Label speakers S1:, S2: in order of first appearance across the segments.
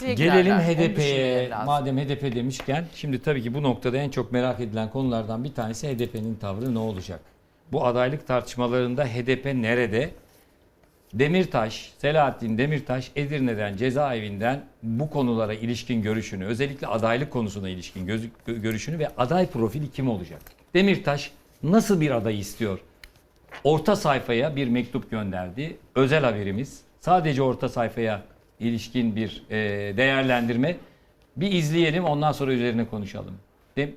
S1: Gelelim HDP'ye. Madem HDP demişken şimdi tabii ki bu noktada en çok merak edilen konulardan bir tanesi HDP'nin tavrı ne olacak? Bu adaylık tartışmalarında HDP nerede? Demirtaş, Selahattin Demirtaş Edirne'den cezaevinden bu konulara ilişkin görüşünü, özellikle adaylık konusuna ilişkin görüşünü ve aday profili kim olacak? Demirtaş nasıl bir aday istiyor? Orta sayfaya bir mektup gönderdi. Özel haberimiz. Sadece orta sayfaya ilişkin bir e, değerlendirme. Bir izleyelim ondan sonra üzerine konuşalım. Dem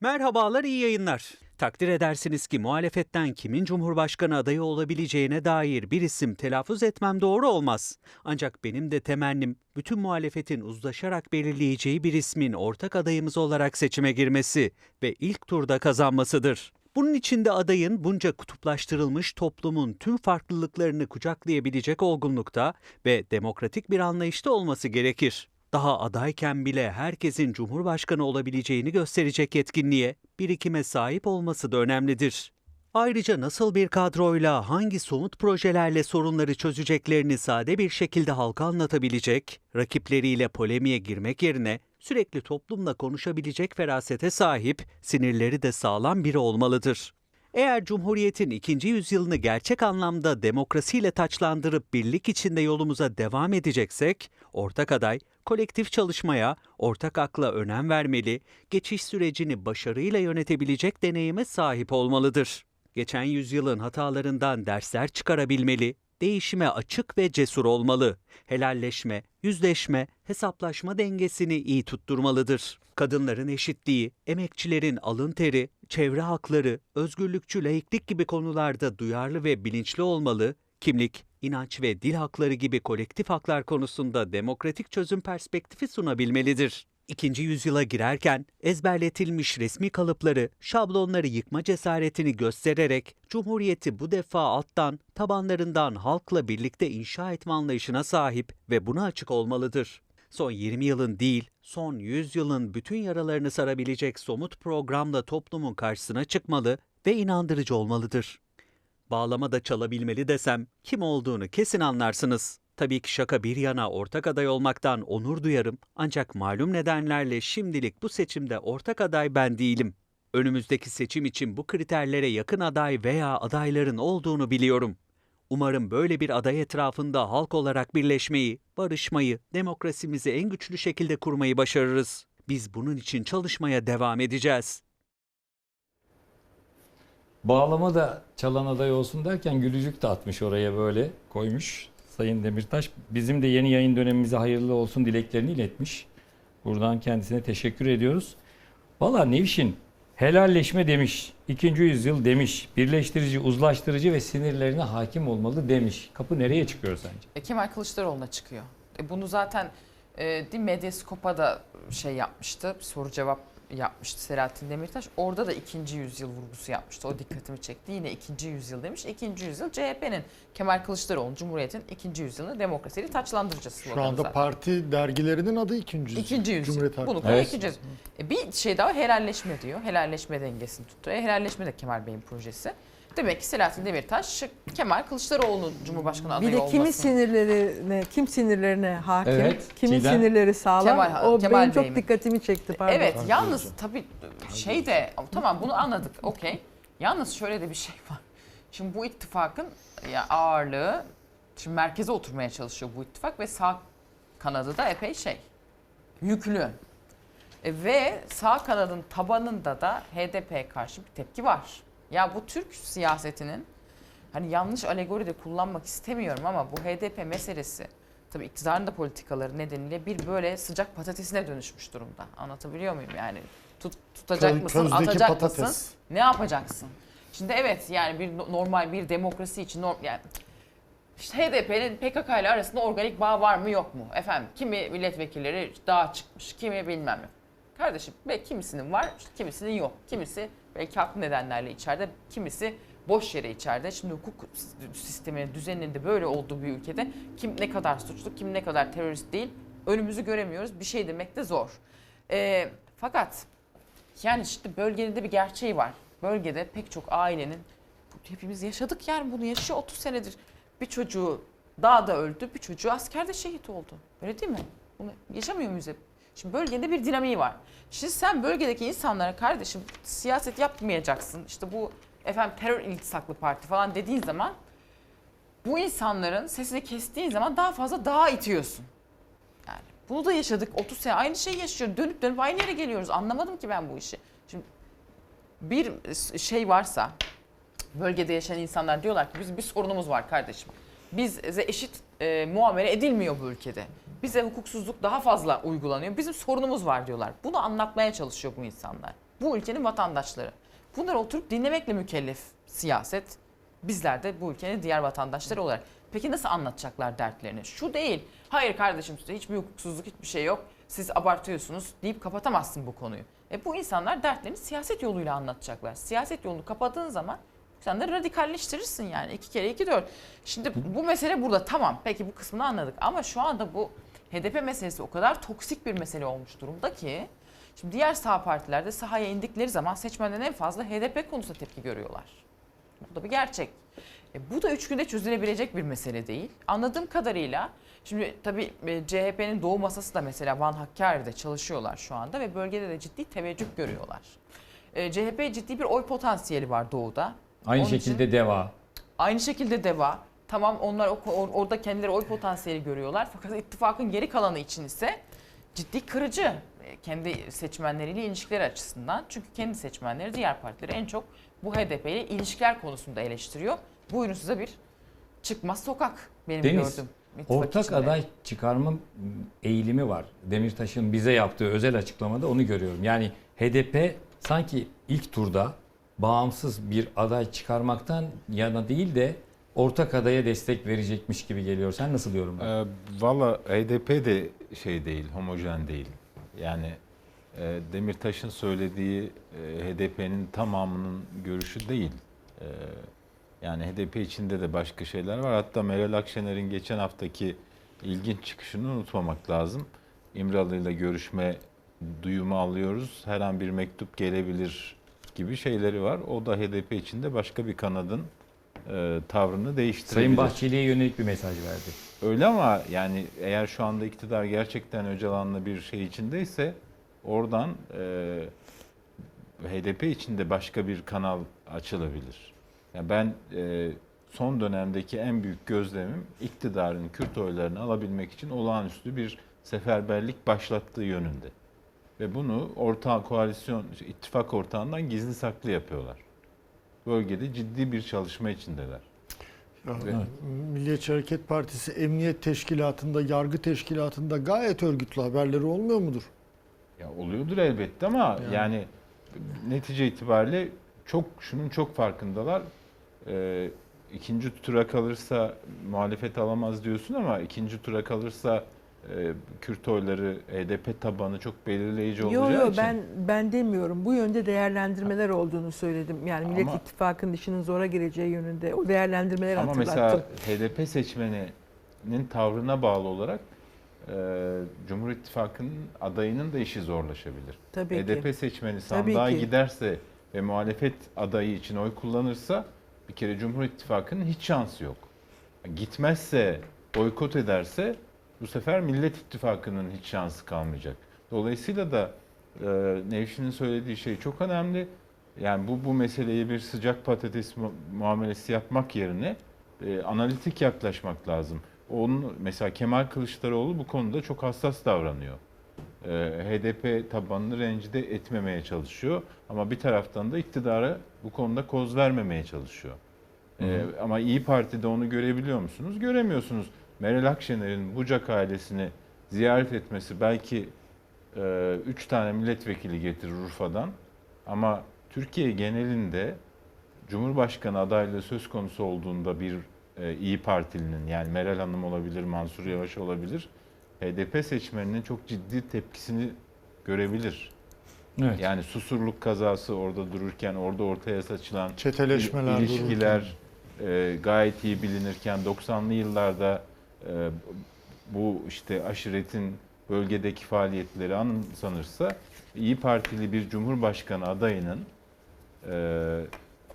S2: Merhabalar, iyi yayınlar. Takdir edersiniz ki muhalefetten kimin Cumhurbaşkanı adayı olabileceğine dair bir isim telaffuz etmem doğru olmaz. Ancak benim de temennim bütün muhalefetin uzlaşarak belirleyeceği bir ismin ortak adayımız olarak seçime girmesi ve ilk turda kazanmasıdır. Bunun için de adayın bunca kutuplaştırılmış toplumun tüm farklılıklarını kucaklayabilecek olgunlukta ve demokratik bir anlayışta olması gerekir. Daha adayken bile herkesin cumhurbaşkanı olabileceğini gösterecek yetkinliğe, birikime sahip olması da önemlidir. Ayrıca nasıl bir kadroyla hangi somut projelerle sorunları çözeceklerini sade bir şekilde halka anlatabilecek, rakipleriyle polemiğe girmek yerine sürekli toplumla konuşabilecek ferasete sahip, sinirleri de sağlam biri olmalıdır. Eğer Cumhuriyet'in ikinci yüzyılını gerçek anlamda demokrasiyle taçlandırıp birlik içinde yolumuza devam edeceksek, ortak aday kolektif çalışmaya, ortak akla önem vermeli, geçiş sürecini başarıyla yönetebilecek deneyime sahip olmalıdır. Geçen yüzyılın hatalarından dersler çıkarabilmeli, değişime açık ve cesur olmalı. Helalleşme, yüzleşme, hesaplaşma dengesini iyi tutturmalıdır. Kadınların eşitliği, emekçilerin alın teri, çevre hakları, özgürlükçü laiklik gibi konularda duyarlı ve bilinçli olmalı, kimlik, inanç ve dil hakları gibi kolektif haklar konusunda demokratik çözüm perspektifi sunabilmelidir. İkinci yüzyıla girerken ezberletilmiş resmi kalıpları, şablonları yıkma cesaretini göstererek Cumhuriyeti bu defa alttan, tabanlarından halkla birlikte inşa etme anlayışına sahip ve buna açık olmalıdır. Son 20 yılın değil, son 100 yılın bütün yaralarını sarabilecek somut programla toplumun karşısına çıkmalı ve inandırıcı olmalıdır. Bağlama da çalabilmeli desem kim olduğunu kesin anlarsınız. Tabii ki şaka bir yana ortak aday olmaktan onur duyarım ancak malum nedenlerle şimdilik bu seçimde ortak aday ben değilim. Önümüzdeki seçim için bu kriterlere yakın aday veya adayların olduğunu biliyorum. Umarım böyle bir aday etrafında halk olarak birleşmeyi, barışmayı, demokrasimizi en güçlü şekilde kurmayı başarırız. Biz bunun için çalışmaya devam edeceğiz.
S1: bağlama da çalan aday olsun derken gülücük de atmış oraya böyle koymuş Sayın Demirtaş. Bizim de yeni yayın dönemimize hayırlı olsun dileklerini iletmiş. Buradan kendisine teşekkür ediyoruz. Valla Nevşin helalleşme demiş, ikinci yüzyıl demiş, birleştirici, uzlaştırıcı ve sinirlerine hakim olmalı demiş. Kapı nereye çıkıyor sence?
S3: E, Kemal Kılıçdaroğlu'na çıkıyor. E, bunu zaten e, Medyaskop'a da şey yapmıştı. Soru cevap yapmıştı Selahattin Demirtaş. Orada da ikinci yüzyıl vurgusu yapmıştı. O dikkatimi çekti. Yine ikinci yüzyıl demiş. İkinci yüzyıl CHP'nin Kemal Kılıçdaroğlu Cumhuriyet'in ikinci yüzyılını demokrasiyle taçlandıracağız.
S4: Şu anda
S3: zaten.
S4: parti dergilerinin adı ikinci yüzyıl.
S3: İkinci yüzyıl.
S4: Cumhuriyet
S3: Bunu
S1: Evet.
S3: ikinci yüzyıl. E, bir şey daha helalleşme diyor. Helalleşme dengesini tutturuyor. E, helalleşme de Kemal Bey'in projesi. Demek ki Selahattin Demirtaş Kemal Kılıçdaroğlu'nun Cumhurbaşkanı adayı
S5: Bir de
S3: olmasını.
S5: kimin sinirlerine, kim sinirlerine hakim,
S1: Evet,
S5: kimin
S1: Çiğdem.
S5: sinirleri sağlam.
S3: Kemal-
S5: o
S3: Kemal
S5: benim
S3: Bey
S5: çok
S3: mi?
S5: dikkatimi çekti. Pardon.
S3: Evet yalnız
S4: hocam.
S3: tabii şey de tamam bunu anladık okey. Yalnız şöyle de bir şey var. Şimdi bu ittifakın ya ağırlığı şimdi merkeze oturmaya çalışıyor bu ittifak ve sağ kanadı da epey şey yüklü. E, ve sağ kanadın tabanında da HDP'ye karşı bir tepki var. Ya bu Türk siyasetinin hani yanlış alegori de kullanmak istemiyorum ama bu HDP meselesi tabii iktidarın da politikaları nedeniyle bir böyle sıcak patatesine dönüşmüş durumda. Anlatabiliyor muyum yani? Tut, tutacak
S4: Köz-
S3: mısın, atacak
S4: patates.
S3: mısın? Ne yapacaksın? Şimdi evet yani bir no- normal bir demokrasi için norm, yani işte HDP'nin PKK ile arasında organik bağ var mı yok mu? Efendim kimi milletvekilleri daha çıkmış, kimi bilmem ne. Kardeşim belki kimisinin var, kimisinin yok. Kimisi belki haklı nedenlerle içeride, kimisi boş yere içeride. Şimdi hukuk sisteminin düzeninin de böyle olduğu bir ülkede kim ne kadar suçlu, kim ne kadar terörist değil önümüzü göremiyoruz. Bir şey demek de zor. Ee, fakat yani işte bölgenin de bir gerçeği var. Bölgede pek çok ailenin hepimiz yaşadık yani bunu yaşıyor 30 senedir. Bir çocuğu dağda öldü, bir çocuğu askerde şehit oldu. Öyle değil mi? Bunu yaşamıyor muyuz hep? Şimdi bölgede bir dinamiği var. Şimdi sen bölgedeki insanlara kardeşim siyaset yapmayacaksın. İşte bu efendim terör iltisaklı parti falan dediğin zaman bu insanların sesini kestiğin zaman daha fazla dağa itiyorsun. Yani bunu da yaşadık 30 sene aynı şeyi yaşıyor. Dönüp dönüp aynı yere geliyoruz. Anlamadım ki ben bu işi. Şimdi bir şey varsa bölgede yaşayan insanlar diyorlar ki bizim bir sorunumuz var kardeşim. Bize eşit e, muamele edilmiyor bu ülkede. Bize hukuksuzluk daha fazla uygulanıyor. Bizim sorunumuz var diyorlar. Bunu anlatmaya çalışıyor bu insanlar. Bu ülkenin vatandaşları. Bunları oturup dinlemekle mükellef siyaset. Bizler de bu ülkenin diğer vatandaşları olarak. Peki nasıl anlatacaklar dertlerini? Şu değil. Hayır kardeşim size hiçbir hukuksuzluk hiçbir şey yok. Siz abartıyorsunuz deyip kapatamazsın bu konuyu. E bu insanlar dertlerini siyaset yoluyla anlatacaklar. Siyaset yolunu kapadığın zaman sen de radikalleştirirsin yani. iki kere iki dört. Şimdi bu mesele burada tamam. Peki bu kısmını anladık. Ama şu anda bu HDP meselesi o kadar toksik bir mesele olmuş durumda ki şimdi diğer sağ partilerde sahaya indikleri zaman seçmenden en fazla HDP konusunda tepki görüyorlar. Bu da bir gerçek. E, bu da üç günde çözülebilecek bir mesele değil. Anladığım kadarıyla şimdi tabii e, CHP'nin doğu masası da mesela Van Hakkari'de çalışıyorlar şu anda ve bölgede de ciddi teveccüh görüyorlar. E, CHP ciddi bir oy potansiyeli var doğuda.
S1: Aynı
S3: Onun için-
S1: şekilde deva.
S3: Aynı şekilde DEVA. Tamam onlar o- or- orada kendileri oy potansiyeli görüyorlar. Fakat ittifakın geri kalanı için ise ciddi kırıcı e, kendi seçmenleriyle ilişkileri açısından. Çünkü kendi seçmenleri diğer partileri en çok bu HDP ile ilişkiler konusunda eleştiriyor. Buyurun size bir çıkmaz sokak benim
S1: Deniz,
S3: gördüğüm.
S1: Ortak
S3: içinde.
S1: aday çıkarma eğilimi var. Demirtaş'ın bize yaptığı özel açıklamada onu görüyorum. Yani HDP sanki ilk turda bağımsız bir aday çıkarmaktan yana değil de ortak adaya destek verecekmiş gibi geliyor. Sen nasıl yorumluyorsun?
S6: Ee, Valla HDP de şey değil, homojen değil. Yani e, Demirtaş'ın söylediği e, HDP'nin tamamının görüşü değil. E, yani HDP içinde de başka şeyler var. Hatta Meral Akşener'in geçen haftaki ilginç çıkışını unutmamak lazım. İmralı ile görüşme duyumu alıyoruz. Her an bir mektup gelebilir gibi şeyleri var. O da HDP içinde başka bir kanadın e, tavrını değiştirebilir.
S1: Sayın Bahçeli'ye yönelik bir mesaj verdi.
S6: Öyle ama yani eğer şu anda iktidar gerçekten Öcalan'la bir şey içindeyse oradan e, HDP içinde başka bir kanal açılabilir. Yani ben e, son dönemdeki en büyük gözlemim iktidarın Kürt oylarını alabilmek için olağanüstü bir seferberlik başlattığı yönünde. Ve bunu orta koalisyon, ittifak ortağından gizli saklı yapıyorlar. Bölgede ciddi bir çalışma içindeler.
S4: Ya,
S6: Evet.
S4: Milliyetçi Hareket Partisi Emniyet Teşkilatı'nda, Yargı Teşkilatı'nda gayet örgütlü haberleri olmuyor mudur?
S6: Ya oluyordur elbette ama
S4: Yani.
S6: yani, netice itibariyle çok şunun çok farkındalar. Ee, ikinci tura kalırsa muhalefet alamaz diyorsun ama ikinci tura kalırsa e, Kürt oyları HDP tabanı çok belirleyici
S5: Yo
S6: olacağı
S5: yo
S6: için.
S5: ben ben demiyorum. Bu yönde değerlendirmeler olduğunu söyledim. Yani Millet
S6: Ama-
S5: İttifakı'nın işinin zora gireceği yönünde o değerlendirmeleri
S6: ama
S5: hatırlattım.
S6: mesela HDP seçmeninin tavrına bağlı olarak e, Cumhur İttifakı'nın adayının da işi zorlaşabilir.
S5: Tabii
S6: HDP
S5: ki.
S6: seçmeni
S5: Tabii
S6: sandığa
S5: ki.
S6: giderse ve muhalefet adayı için oy kullanırsa bir kere Cumhur İttifakı'nın hiç şansı yok. Gitmezse, boykot ederse bu sefer Millet İttifakı'nın hiç şansı kalmayacak. Dolayısıyla da e, Nevşin'in söylediği şey çok önemli. Yani bu bu meseleyi bir sıcak patates mu- muamelesi yapmak yerine e, analitik yaklaşmak lazım. Onun mesela Kemal Kılıçdaroğlu bu konuda çok hassas davranıyor. E, HDP tabanını rencide etmemeye çalışıyor ama bir taraftan da iktidara bu konuda koz vermemeye çalışıyor. E, ama İyi Parti'de onu görebiliyor musunuz? Göremiyorsunuz. Meral Akşener'in Bucak ailesini ziyaret etmesi belki e, üç tane milletvekili getirir Urfa'dan ama Türkiye genelinde Cumhurbaşkanı adaylığı söz konusu olduğunda bir e, İyi Partilinin yani Meral Hanım olabilir, Mansur Yavaş olabilir. HDP seçmeninin çok ciddi tepkisini görebilir.
S1: Evet.
S6: Yani Susurluk kazası orada dururken orada ortaya saçılan
S4: Çeteleşmeler,
S6: il- ilişkiler e, gayet iyi bilinirken 90'lı yıllarda e, bu işte aşiretin bölgedeki faaliyetleri anımsanırsa İyi Partili bir Cumhurbaşkanı adayının e,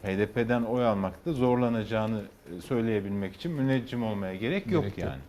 S6: HDP'den oy almakta zorlanacağını söyleyebilmek için müneccim olmaya gerek yok
S1: Gerek yok.
S6: yani.